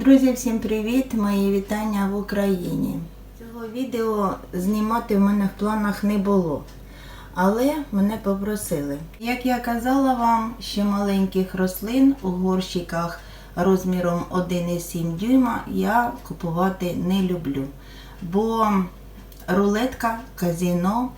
Друзі, всім привіт! Мої вітання в Україні. Цього відео знімати в мене в планах не було, але мене попросили. Як я казала вам, ще маленьких рослин у горщиках розміром 1,7 дюйма я купувати не люблю, бо рулетка, казіно,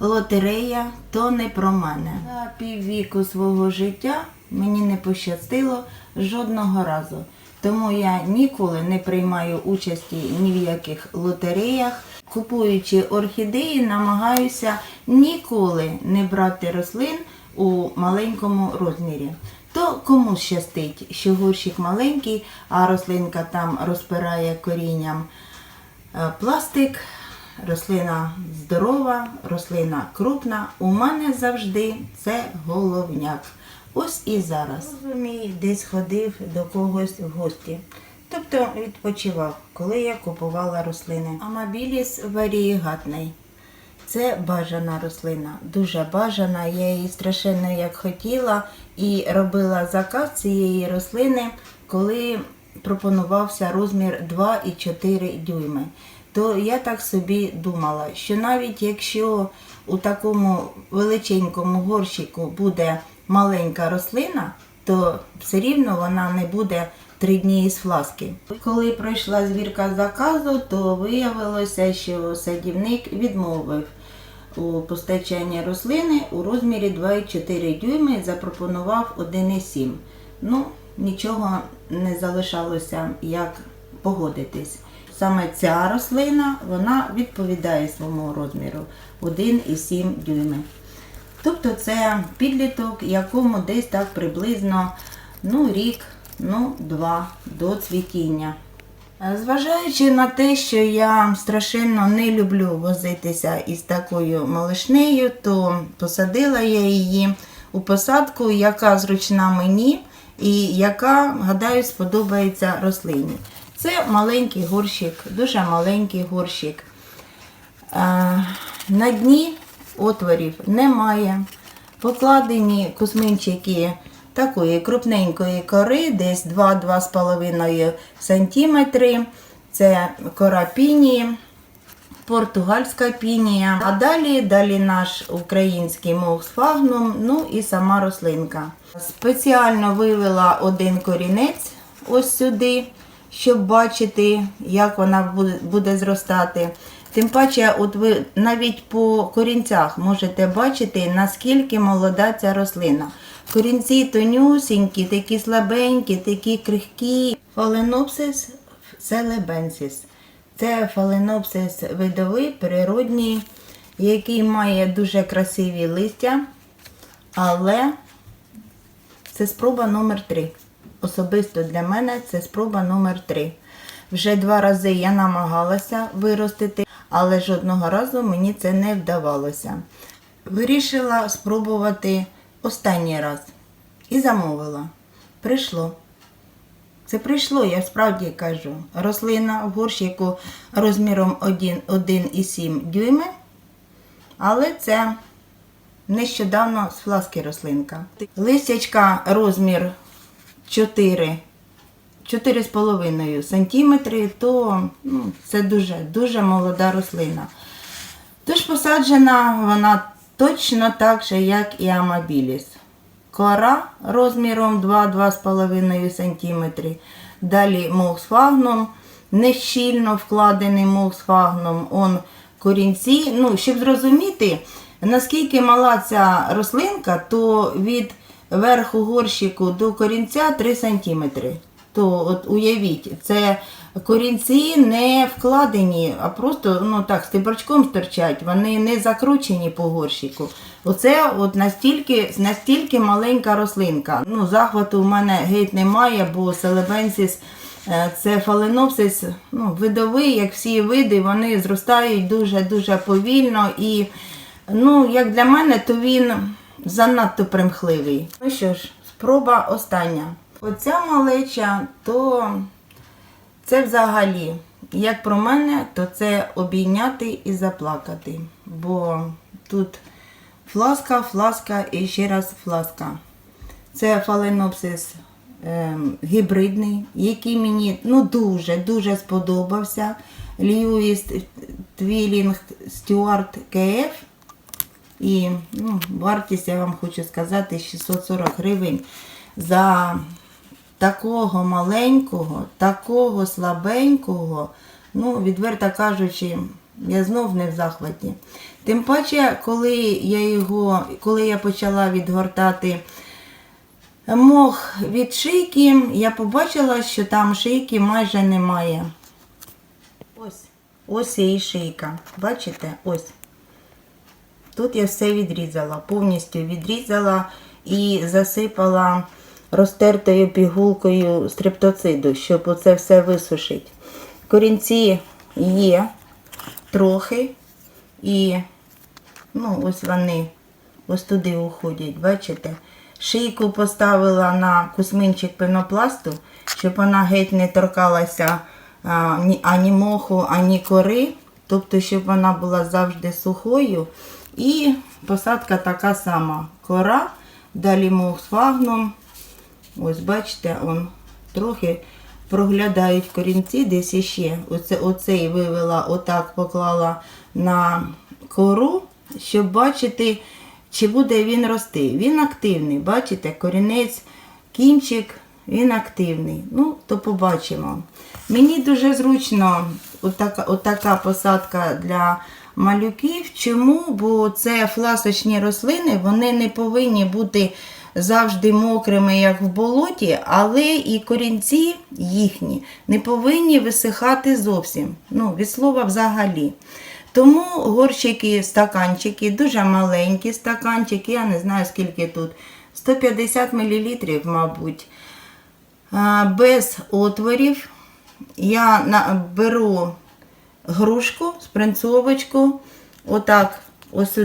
лотерея то не про мене. За піввіку свого життя мені не пощастило жодного разу. Тому я ніколи не приймаю участі ні в яких лотереях. Купуючи орхідеї, намагаюся ніколи не брати рослин у маленькому розмірі. То кому щастить, що горщик маленький, а рослинка там розпирає корінням е, пластик, рослина здорова, рослина крупна. У мене завжди це головняк. Ось і зараз. Розумій, десь ходив до когось в гості. Тобто відпочивав, коли я купувала рослини. Амабіліс варієгатний. Це бажана рослина, дуже бажана. Я її страшенно як хотіла і робила заказ цієї рослини, коли пропонувався розмір 2,4 дюйми. То я так собі думала, що навіть якщо у такому величенькому горщику буде маленька рослина, то все рівно вона не буде три дні із фласки. Коли пройшла звірка заказу, то виявилося, що садівник відмовив у постачанні рослини у розмірі 2,4 дюйми, запропонував 1,7. Ну, нічого не залишалося, як погодитись. Саме ця рослина вона відповідає своєму розміру 1,7 дюйми. Тобто це підліток, якому десь так приблизно ну, рік, ну, два до цвітіння. Зважаючи на те, що я страшенно не люблю возитися із такою малишнею, то посадила я її у посадку, яка зручна мені і яка, гадаю, сподобається рослині. Це маленький горщик, дуже маленький горщик. Е, На дні отворів немає. Покладені кусминчики такої крупненької кори, десь 2-2,5 см. Це кора пінії, португальська пінія. А далі, далі наш український мовсфагнум, ну і сама рослинка. Спеціально вивела один корінець ось сюди, щоб бачити, як вона буде зростати. Тим паче, от ви навіть по корінцях можете бачити, наскільки молода ця рослина. Корінці тонюсінькі, такі слабенькі, такі крихкі. Фаленопсис селебенсис. Це фаленопсис видовий, природній, який має дуже красиві листя, але це спроба номер 3 Особисто для мене це спроба номер 3 Вже два рази я намагалася виростити, але жодного разу мені це не вдавалося. Вирішила спробувати останній раз і замовила. Прийшло. Це прийшло, я справді кажу. Рослина в горщику розміром 1,7 дюйми, але це нещодавно з фласки рослинка. Листячка розмір 4 4,5 см, то ну, це дуже, дуже молода рослина. Тож посаджена вона точно так же, як і амабіліс. Кора розміром 2-2,5 см. Далі мовсфагном, нещільно вкладений мовсфагном. Он корінці. Ну, щоб зрозуміти, наскільки мала ця рослинка, то від верху горщику до корінця 3 см. То от уявіть, це корінці не вкладені, а просто ну так, стеборчком стирчать, вони не закручені по горщику. Оце от настільки, настільки маленька рослинка. Ну, захвату в мене геть немає, бо селебенсіс е, це фаленопсис ну, видовий, як всі види, вони зростають дуже-дуже повільно. І ну, як для мене, то він занадто примхливий. Ну що ж, спроба остання. Оця малеча, то це взагалі, як про мене, то це обійняти і заплакати. Бо тут фласка, фласка і ще раз фласка. Це фаленопсис ем, гібридний, який мені ну, дуже-дуже сподобався. Льюіс Твілінг Стюарт КФ. І ну, вартість, я вам хочу сказати, 640 гривень за такого маленького, такого слабенького, ну, відверто кажучи, я знов не в захваті. Тим паче, коли я його, коли я почала відгортати мох від шийки, я побачила, що там шийки майже немає. Ось, ось і шийка. Бачите? Ось. Тут я все відрізала, повністю відрізала і засипала розтертою пігулкою стрептоциду, щоб оце все висушити. Корінці є трохи, і ну, ось вони ось туди уходять, бачите? Шийку поставила на кусминчик пенопласту, щоб вона геть не торкалася ані моху, ані кори, тобто, щоб вона була завжди сухою. І посадка така сама. Кора, далі мох з фагном. Ось бачите, он трохи проглядають корінці десь іще. Оце, оцей вивела, отак поклала на кору, щоб бачити, чи буде він рости. Він активний, бачите, корінець, кінчик, він активний. Ну, то побачимо. Мені дуже зручно отака, отака посадка для малюків. Чому? Бо це фласочні рослини, вони не повинні бути завжди мокрими, як в болоті, але і корінці їхні не повинні висихати зовсім. Ну, від слова взагалі. Тому горщики, стаканчики, дуже маленькі стаканчики, я не знаю скільки тут, 150 мл, мабуть, без отворів. Я беру грушку, спринцовочку, отак ось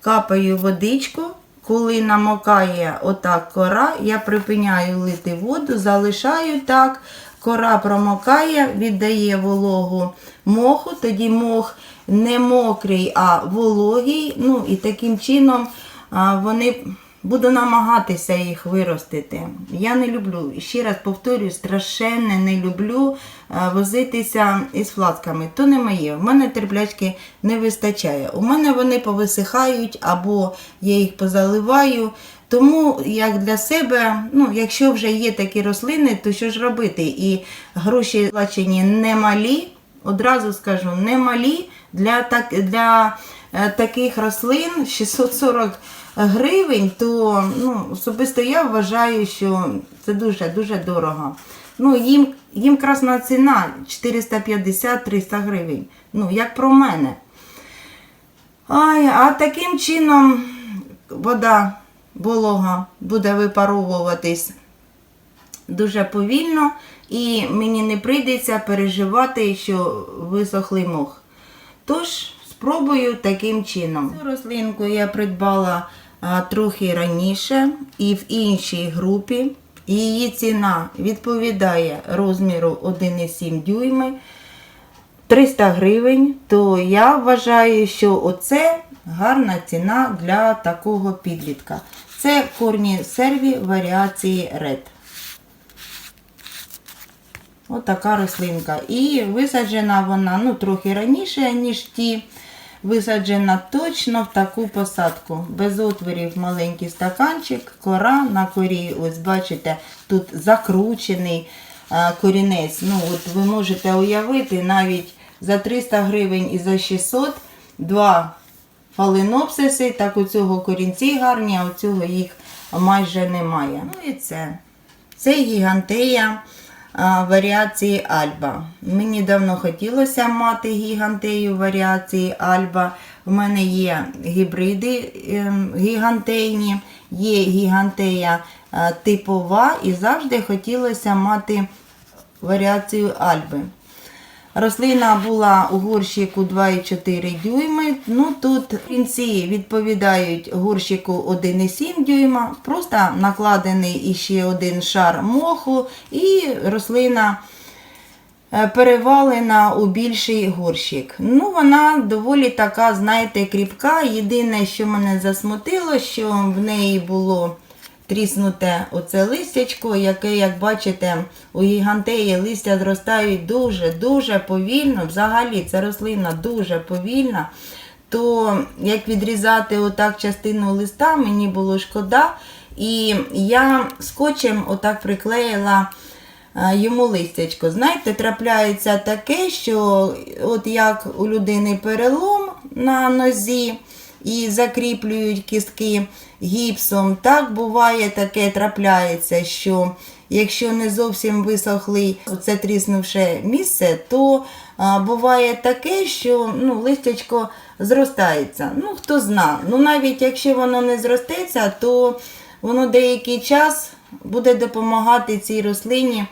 капаю водичку. Коли намокає отак кора, я припиняю лити воду, залишаю так. Кора промокає, віддає вологу моху, тоді мох не мокрий, а вологий. Ну і таким чином вони буду намагатися їх виростити. Я не люблю, ще раз повторюю, страшенно не люблю возитися із фласками. То не моє. У мене терплячки не вистачає. У мене вони повисихають або я їх позаливаю. Тому як для себе, ну, якщо вже є такі рослини, то що ж робити? І гроші плачені немалі, одразу скажу, немалі для, так, для е, таких рослин 640 гривень, то ну, особисто я вважаю, що це дуже-дуже дорого. Ну, їм, їм красна ціна 450-300 гривень. Ну, як про мене. Ай, а таким чином вода волога буде випаровуватись дуже повільно, і мені не прийдеться переживати, що висохлий мох. Тож, спробую таким чином. Цю рослинку я придбала трохи раніше і в іншій групі. Її ціна відповідає розміру 1,7 дюйми. 300 гривень, то я вважаю, що оце гарна ціна для такого підлітка. Це корні серві варіації Red. Отака рослинка. І висаджена вона ну, трохи раніше, ніж ті. Висаджена точно в таку посадку. Без отворів маленький стаканчик, кора на корі, ось бачите, тут закручений корінець. Ну, от Ви можете уявити навіть за 300 гривень і за 600 два фаленопсиси, так у цього корінці гарні, а у цього їх майже немає. Ну і це. Це гігантея варіації Альба. Мені давно хотілося мати гігантею варіації Альба. У мене є гібриди ем, гігантейні, є гігантея типова і завжди хотілося мати варіацію Альби. Рослина була у горщику 2,4 дюйми. Ну тут кінці відповідають горщику 1,7 дюйма. Просто накладений іще один шар моху, і рослина е, перевалена у більший горщик. Ну, вона доволі така, знаєте, кріпка. Єдине, що мене засмутило, що в неї було тріснуте оце листячко, яке, як бачите, у гігантеї листя зростають дуже-дуже повільно. Взагалі ця рослина дуже повільна. То як відрізати отак частину листа, мені було шкода. І я скотчем отак приклеїла е, йому листячко. Знаєте, трапляється таке, що от як у людини перелом на нозі і закріплюють кістки гіпсом, так буває таке трапляється, що якщо не зовсім висохлий це тріснувше місце, то а, буває таке, що ну, листячко зростається. Ну, хто зна. Ну, навіть якщо воно не зростеться, то воно деякий час буде допомагати цій рослині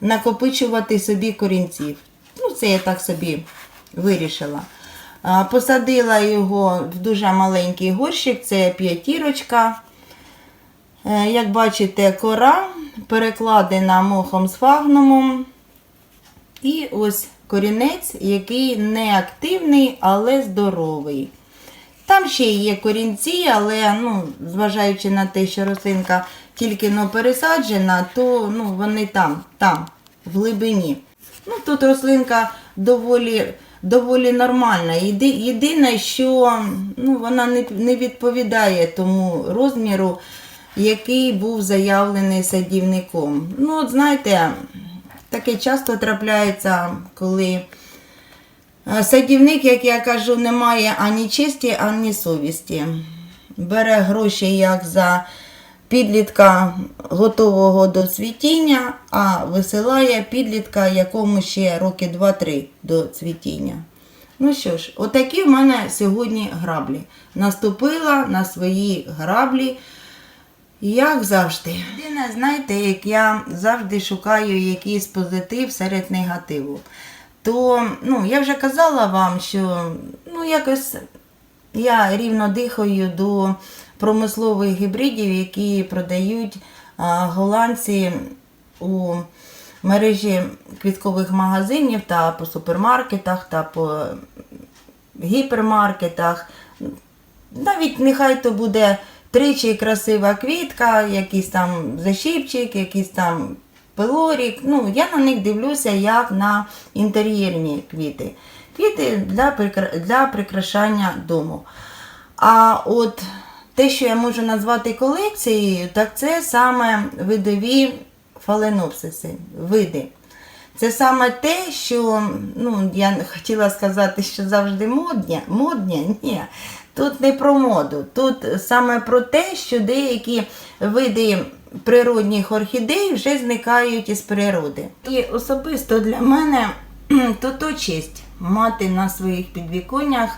накопичувати собі корінців. Ну, це я так собі вирішила. Посадила його в дуже маленький горщик, це п'ятірочка. Е, Як бачите, кора перекладена мохом сфагнумом. І ось корінець, який не активний, але здоровий. Там ще є корінці, але ну, зважаючи на те, що рослинка тільки но пересаджена, то ну, вони там, там, в глибині. Ну, тут рослинка доволі, доволі нормальна. Єдине, що ну, вона не, відповідає тому розміру, який був заявлений садівником. Ну, от знаєте, таке часто трапляється, коли е, садівник, як я кажу, не має ані честі, ані совісті. Бере гроші як за підлітка готового до цвітіння, а висилає підлітка, якому ще роки 2-3 до цвітіння. Ну що ж, отакі в мене сьогодні граблі. Наступила на свої граблі, як завжди. Єдине, знаєте, як я завжди шукаю якийсь позитив серед негативу. То ну, я вже казала вам, що ну, якось я рівно дихаю до промислових гібридів, які продають голландці у мережі квіткових магазинів та по супермаркетах та по гіпермаркетах. Навіть нехай то буде тричі красива квітка, якийсь там защіпчик, якийсь там пилорік. Ну, я на них дивлюся як на інтер'єрні квіти. Квіти для, для прикрашання дому. А от те, що я можу назвати колекцією, так це саме видові фаленопсиси, види. Це саме те, що ну, я хотіла сказати, що завжди модня. Модня? Ні. Тут не про моду. Тут саме про те, що деякі види природних орхідей вже зникають із природи. І особисто для мене то то честь мати на своїх підвіконнях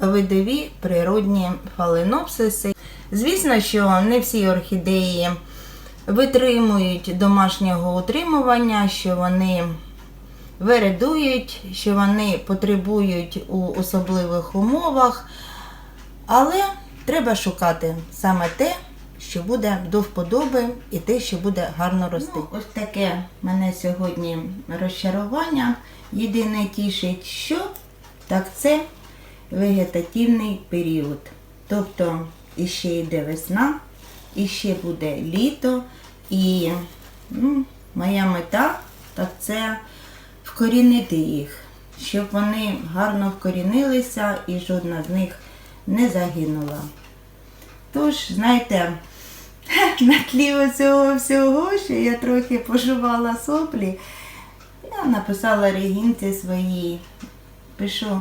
видові природні фаленопсиси. Звісно, що не всі орхідеї витримують домашнього утримування, що вони вередують, що вони потребують у особливих умовах. Але треба шукати саме те, що буде до вподоби, і те, що буде гарно рости. Ну, ось таке мене сьогодні розчарування. Єдине тішить, що так це вегетативний період. Тобто іще йде весна, іще буде літо, і ну, моя мета так це вкорінити їх, щоб вони гарно вкорінилися і жодна з них не загинула. Тож, знаєте, на тлі цього всього, що я трохи пожувала соплі, я написала Регінці своїй. Пишу,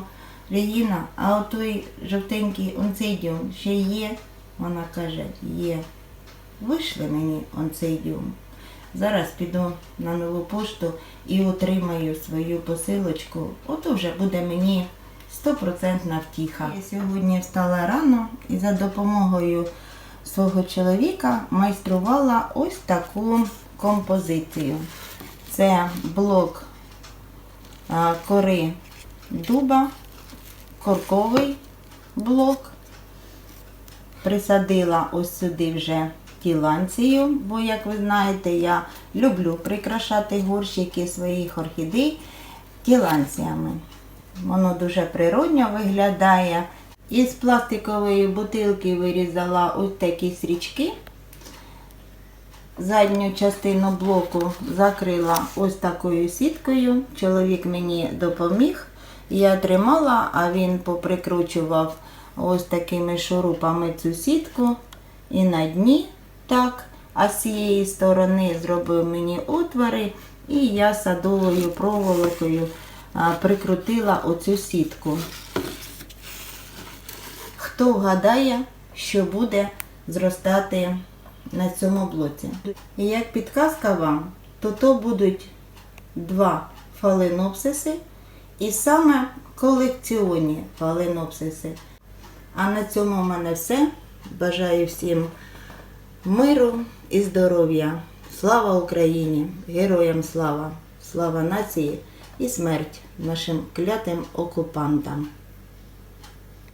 Регіна, а отой жовтенький онцидіум ще є? Вона каже, є. Вийшли мені онцидіум. Зараз піду на нову пошту і отримаю свою посилочку. Ото вже буде мені стопроцентна втіха. Я сьогодні встала рано і за допомогою свого чоловіка майструвала ось таку композицію. Це блок кори дуба, корковий блок. Присадила ось сюди вже тіланцію, бо, як ви знаєте, я люблю прикрашати горщики своїх орхідей тіланціями. Воно дуже природньо виглядає. Із пластикової бутилки вирізала ось такі стрічки. задню частину блоку закрила ось такою сіткою. Чоловік мені допоміг. Я тримала, а він поприкручував ось такими шурупами цю сітку. І на дні так. А з цієї сторони зробив мені отвори, і я садовою проволокою прикрутила оцю сітку. Хто вгадає, що буде зростати на цьому блоці? І як підказка вам, то то будуть два фаленопсиси і саме колекціонні фаленопсиси. А на цьому в мене все. Бажаю всім миру і здоров'я. Слава Україні! Героям слава! Слава нації і смерть нашим клятим окупантам!